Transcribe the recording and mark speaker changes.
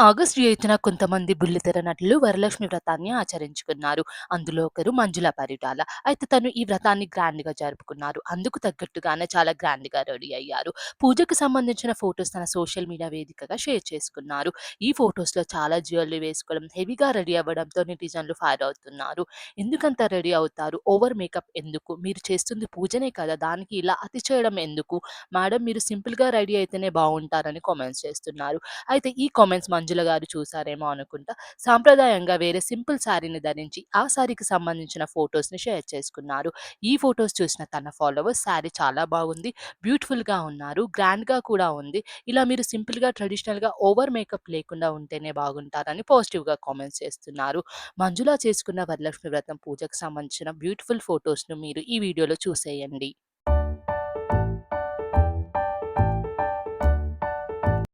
Speaker 1: August ఎయిత్‌న కొంతమంది బుల్లితెర నటులు వరలక్ష్మి వ్రతాన్ని ఆచరించుకున్నారు. అందులో ఒకరు మంజుల పరిటాల. అయితే తను ఈ వ్రతాన్ని గ్రాండ్గా జరుపుకున్నారు. అందుకు తగ్గట్టుగానే చాలా గ్రాండ్గా రెడీ అయ్యారు. పూజకు సంబంధించిన ఫొటోస్ తన సోషల్ మీడియా వేదికగా షేర్ చేసుకున్నారు. ఈ ఫొటోస్లో చాలా జ్యువెలరీ వేసుకోవడం, హెవీగా రెడీ అవ్వడంతో నెటిజన్లు ఫైర్ అవుతున్నారు. ఎందుకంత రెడీ అవుతారు? ఓవర్ మేకప్ ఎందుకు? మీరు చేస్తుంది పూజనే కదా! దానికి ఇలా అతి చేయడం ఎందుకు? మేడం మీరు సింపుల్గా రెడీ అయితేనే బాగుంటారని కామెంట్స్ చేస్తున్నారు. అయితే ఈ కామెంట్స్ మంజుల గారు చూసారేమో అనుకుంటా. సాంప్రదాయంగా వేరే సింపుల్ శారీని ధరించి, ఆ శారీకి సంబంధించిన ఫొటోస్ని షేర్ చేసుకున్నారు. ఈ ఫొటోస్ చూసిన తన ఫాలోవర్స్ శారీ చాలా బాగుంది, బ్యూటిఫుల్‌గా ఉన్నారు, గ్రాండ్‌గా కూడా ఉంది. ఇలా మీరు సింపుల్‌గా, ట్రెడిషనల్‌గా ఓవర్ మేకప్ లేకుండా ఉంటేనే బాగుంటారని పాజిటివ్‌గా కామెంట్స్ చేస్తున్నారు. మంజుల చేసుకున్న వరలక్ష్మి వ్రతం పూజకు సంబంధించిన బ్యూటిఫుల్ ఫొటోస్ను మీరు ఈ వీడియోలో చూసేయండి.